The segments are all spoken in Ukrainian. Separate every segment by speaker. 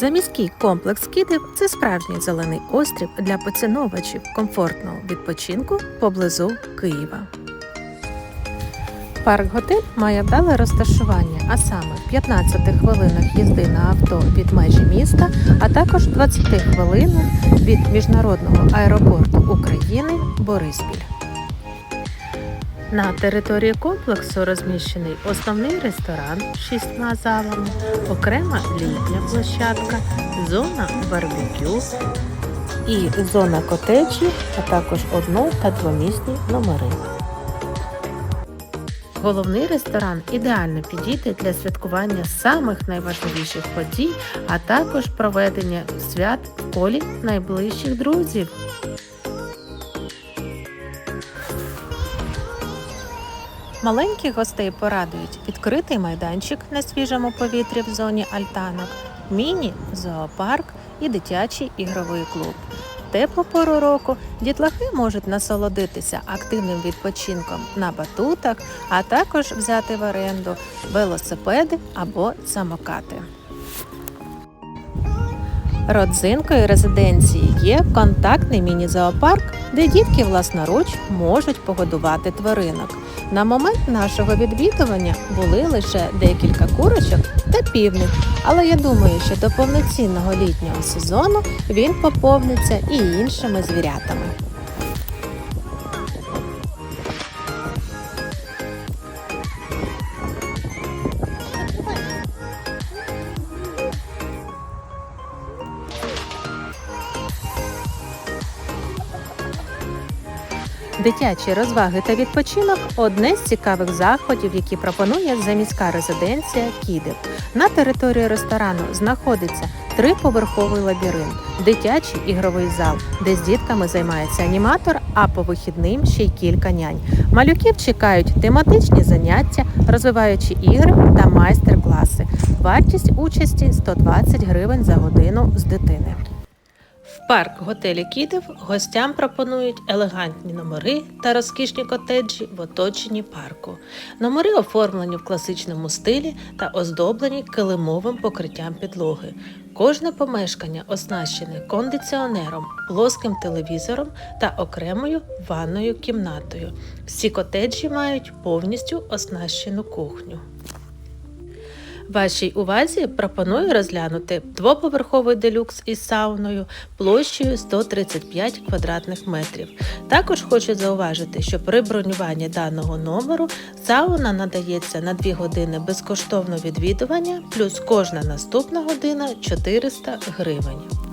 Speaker 1: Заміський комплекс Кидів це справжній зелений острів для поціновувачів комфортного відпочинку поблизу Києва. Парк готель має вдале розташування, а саме в 15 хвилинах їзди на авто від межі міста, а також 20 хвилинах від міжнародного аеропорту України Бориспіль. На території комплексу розміщений основний ресторан з шістьма залами, окрема літня площадка, зона барбекю і зона котеджів, а також одно- та двомісні номери. Головний ресторан ідеально підійде для святкування самих найважливіших подій, а також проведення свят в колі найближчих друзів. Маленьких гостей порадують відкритий майданчик на свіжому повітрі в зоні альтанок, міні-зоопарк і дитячий ігровий клуб. Теплу пору року дітлахи можуть насолодитися активним відпочинком на батутах, а також взяти в оренду велосипеди або самокати. Родзинкою резиденції є контактний міні-зоопарк, де дітки власноруч можуть погодувати тваринок. На момент нашого відвідування були лише декілька курочок та півник, але я думаю, що до повноцінного літнього сезону він поповниться і іншими звірятами. Дитячі розваги та відпочинок одне з цікавих заходів, які пропонує заміська резиденція Кідив. На території ресторану знаходиться триповерховий лабіринт, дитячий ігровий зал, де з дітками займається аніматор, а по вихідним ще й кілька нянь. Малюків чекають тематичні заняття, розвиваючі ігри та майстер-класи. Вартість участі 120 гривень за годину з дитини. Парк готелі Кідив гостям пропонують елегантні номери та розкішні котеджі в оточенні парку. Номери оформлені в класичному стилі та оздоблені килимовим покриттям підлоги. Кожне помешкання оснащене кондиціонером, плоским телевізором та окремою ванною кімнатою. Всі котеджі мають повністю оснащену кухню. Вашій увазі пропоную розглянути двоповерховий делюкс із сауною площею 135 квадратних метрів. Також хочу зауважити, що при бронюванні даного номеру сауна надається на 2 години безкоштовного відвідування, плюс кожна наступна година 400 гривень.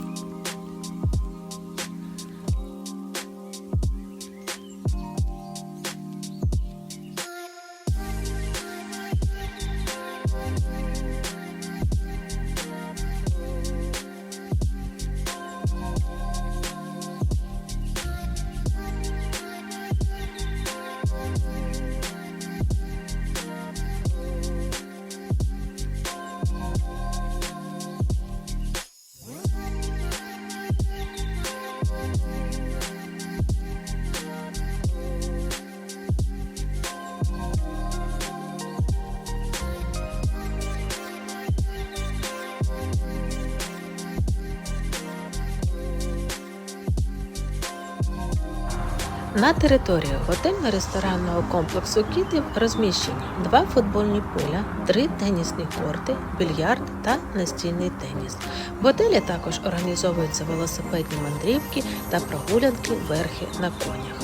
Speaker 1: На території готельно-ресторанного комплексу Кітів розміщені два футбольні поля, три тенісні корти, більярд та настільний теніс. В готелі також організовуються велосипедні мандрівки та прогулянки верхи на конях.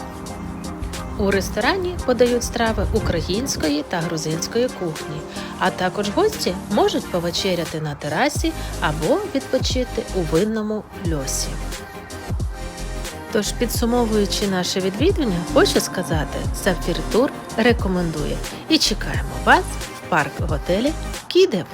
Speaker 1: У ресторані подають страви української та грузинської кухні, а також гості можуть повечеряти на терасі або відпочити у винному льосі. Тож, підсумовуючи наше відвідування, хочу сказати, Сафір Тур рекомендує і чекаємо вас в парк готелі Кідев.